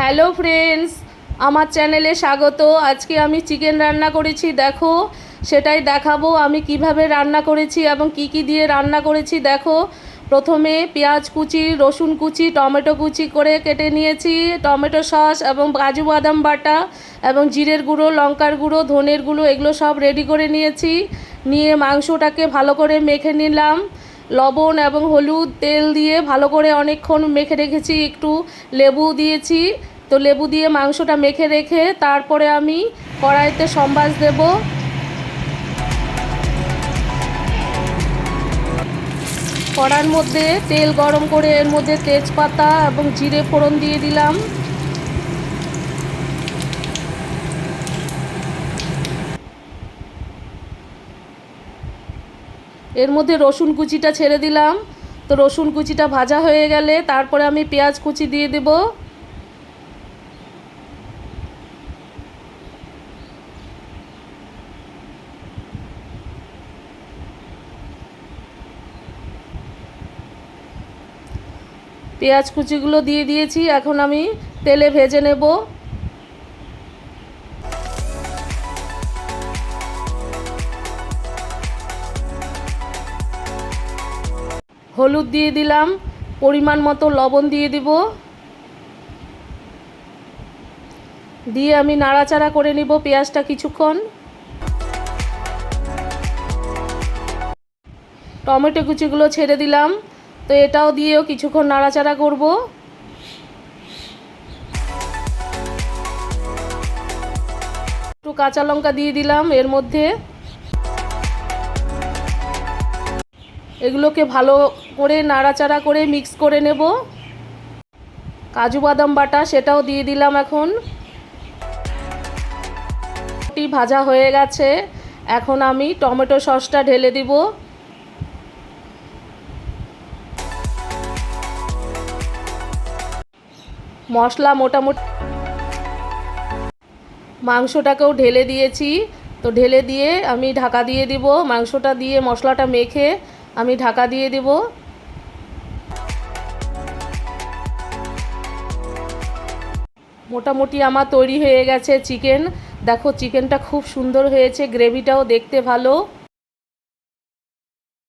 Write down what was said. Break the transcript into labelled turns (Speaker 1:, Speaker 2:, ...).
Speaker 1: Hello friends, আমার চ্যানেলে স্বাগত। আজকে আমি চিকেন রান্না করেছি, দেখো। সেটাই দেখাবো আমি কীভাবে রান্না করেছি এবং কি কি দিয়ে রান্না করেছি, দেখো। প্রথমে পেঁয়াজ কুচি, রসুন কুচি, টমেটো কুচি করে কেটে নিয়েছি। টমেটো সস এবং কাজু বাদাম বাটা এবং জিরের গুঁড়ো, লঙ্কার গুঁড়ো, ধনের গুঁড়ো, এগুলো সব রেডি করে নিয়েছি। নিয়ে মাংসটাকে ভালো করে মেখে নিলাম। লবণ এবং হলুদ তেল দিয়ে ভালো করে অনেকক্ষণ মেখে রেখেছি, একটু লেবু দিয়েছি। তো লেবু দিয়ে মাংসটা মেখে রেখে তারপরে আমি কড়াইতে সম্বাস দেব। কড়ার মধ্যে তেল গরম করে এর মধ্যে তেজপাতা এবং জিরে ফোড়ন দিয়ে দিলাম। এর মধ্যে রসুন কুচিটা ছেড়ে দিলাম। তো রসুন কুচিটা ভাজা হয়ে গেলে তারপরে আমি পেঁয়াজ কুচি দিয়ে দেব। পেঁয়াজ কুচিগুলো দিয়ে দিয়েছি, এখন আমি তেলে ভেজে নেব। হলুদ দিয়ে দিলাম, পরিমাণ মতো লবণ দিয়ে দিব। দিয়ে আমি নাড়াচাড়া করে নিব পেঁয়াজটা কিছুক্ষণ। টমেটো কুচিগুলো ছেড়ে দিলাম, তো এটাও দিয়েও কিছুক্ষণ নাড়াচাড়া করব। একটু কাঁচা লঙ্কা দিয়ে দিলাম এর মধ্যে। এগুলোকে ভালো করে নাড়াচাড়া করে মিক্স করে নেব। কাজু বাদাম বাটা সেটাও দিয়ে দিলাম এখন। রুটি ভাজা হয়ে গেছে। এখন আমি টমেটো সসটা ঢেলে দিব। মশলা মোটামুটি মাংসটাকেও ঢেলে দিয়েছি। তো ঢেলে দিয়ে আমি ঢাকা দিয়ে দিব। মাংসটা দিয়ে মশলাটা মেখে আমি ঢাকা দিয়ে দেব। মোটামুটি আমার তৈরি হয়ে গেছে চিকেন। দেখো, চিকেনটা খুব সুন্দর হয়েছে, গ্রেভিটাও দেখতে ভালো।